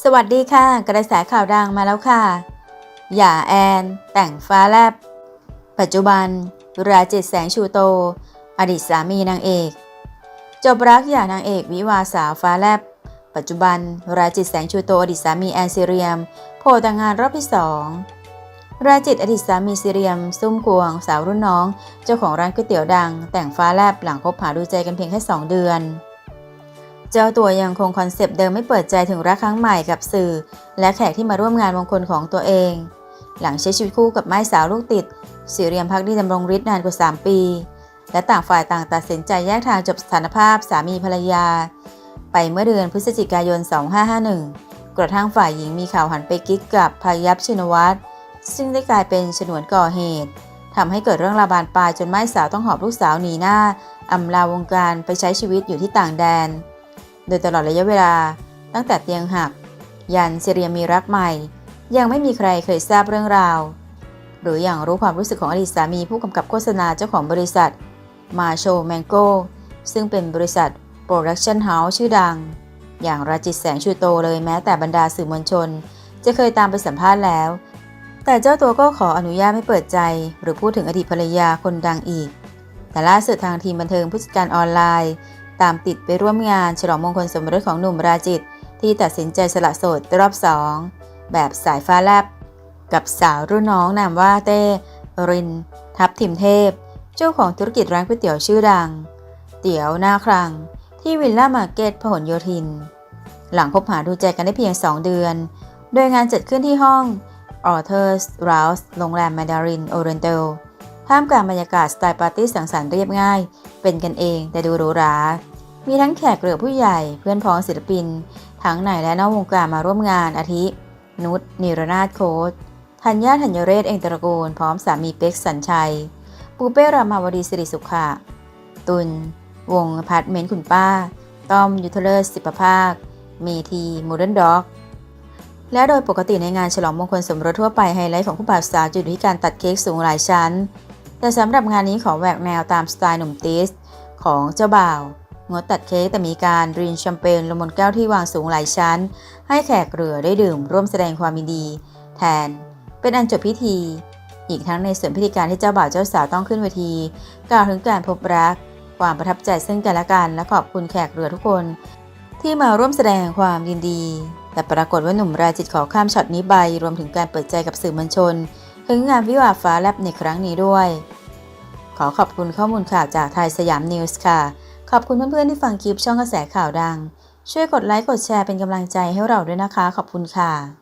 สวัสดีค่ะ กระแสข่าวดังมาแล้วค่ะ หย่าแอน แต่งฟ้าแลบ ปัจจุบัน ราจิตแสงชูโต อดีตสามีนางเอก จบรักหย่านางเอกวิวาสาวฟ้าแลบ ปัจจุบัน ราจิตแสงชูโตอดีตสามีแอนซีเรียม โผล่แต่งงานรอบที่สองราจิตอดีตสามีซีเรียม ซุ่มควง สาวรุ่นน้อง เจ้าของร้านก๋วยเตี๋ยวดัง แต่งฟ้าแลบหลังคบหาดูใจกันเพียงแค่ 2 เดือน เจ้าตัวยังคงคอนเซปต์เดิมไม่เปิดใจถึงรักครั้งใหม่กับสื่อ และแขกที่มาร่วมงานมงคลของตัวเอง หลังใช้ชีวิตคู่กับไม้สาวลูกติดสีเรียมพักดีดำรงฤทธิ์นานกว่า 3 ปี และต่างฝ่ายต่างตัดสินใจแยกทางจบสถานภาพสามีภรรยา ไปเมื่อเดือนพฤศจิกายน 2551 กระทั่งฝ่ายหญิงมีข่าวหันไปกิ๊กกับพายัพชินวัตรซึ่งได้กลายเป็นฉนวนก่อเหตุทำให้เกิดเรื่องระบานปลายจนไม้สาวต้องหอบลูกสาวหนีหน้าอำลาวงการไปใช้ชีวิตอยู่ที่ต่างแดน โดยตลอดระยะเวลา ตั้งแต่เตียงหัก ยันเซเรียมีรักใหม่ ยังไม่มีใครเคยทราบเรื่องราว หรืออย่างรู้ความรู้สึกของอดีตสามีผู้กำกับโฆษณาเจ้าของบริษัทมาโชแมงโกซึ่งเป็นบริษัทโปรดักชั่นเฮาส์ชื่อดัง อย่างราจิตแสงชูโตเลยแม้แต่บรรดาสื่อมวลชน จะเคยตามไปสัมภาษณ์แล้ว แต่เจ้าตัวก็ขออนุญาตไม่เปิดใจ หรือพูดถึงอดีตภรรยาคนดังอีก แต่ล่าสุดทางทีมบันเทิงผู้จัดการออนไลน์ ตามติดไปร่วมงานฉลองมงคลสมรสของหนุ่มราจิต ที่ตัดสินใจสละโสดรอบสองแบบสายฟ้าแลบ กับสาวรุ่นน้องนามว่าเต้ริน ทับทิมเทพ เจ้าของธุรกิจร้านก๋วยเตี๋ยวชื่อดัง เตี๋ยวหน้าครัง ที่วิลล่ามาร์เก็ตพหลโยธิน หลังคบหาดูใจกันได้เพียง 2 เดือน โดยงานจัดขึ้นที่ห้อง Arthur's Rouse โรงแรม Mandarin Oriental ท่ามกลางบรรยากาศสไตล์ปาร์ตี้สังสรรค์เรียบง่าย เป็นกันเองแต่ดูหรูหรา มีทั้งแขกเหลือผู้ใหญ่เพื่อนพ้องศิลปิน ทั้งในและนอกวงการมาร่วมงานอาทิ นุชนิรนาถโค้ดธัญญาธัญเรศเองตระกูล พร้อมสามีเป็กสัญชัย ปูเป้รามาวดีสิริสุขะ ตุลวงพาร์เมนคุณป้า ต้อมยุทธเลิศสิบประภาค เมทีโมเดิร์นด็อก และโดยปกติในงานฉลองมงคลสมรสทั่วไปไฮไลท์ของผู้บ่าวสาวจะอยู่ที่การตัดเค้กสูงหลายชั้น แต่สำหรับงานนี้ขอแหวกแนวตามสไตล์หนุ่มติสของเจ้าบ่าว งดตัดเค้กแต่มีการดรินแชมเปญลงบนแก้วที่วางสูงหลายชั้น ให้แขกเรือได้ดื่มร่วมแสดงความยินดี แทน เป็นอันจบพิธี อีกทั้งในส่วนพิธีการที่เจ้าบ่าวเจ้าสาวต้องขึ้นเวที กล่าวถึงการพบรัก ความประทับใจซึ่งกันและกัน และขอบคุณแขกเรือทุกคน ที่มาร่วมแสดงความยินดี แต่ปรากฏว่าหนุ่มราจิตขอข้ามช็อตนี้ไปรวมถึงการเปิดใจกับสื่อมวลชนถึงงานวิวาห์ฟ้าแลบในครั้งนี้ด้วย ขอขอบคุณข้อมูลข่าวจากไทยสยามนิวส์ค่ะ ขอบคุณเพื่อนๆที่ฟังคลิปช่องกระแสข่าวดัง ช่วยกดไลค์กดแชร์เป็นกำลังใจให้เราด้วยนะคะ ขอบคุณค่ะ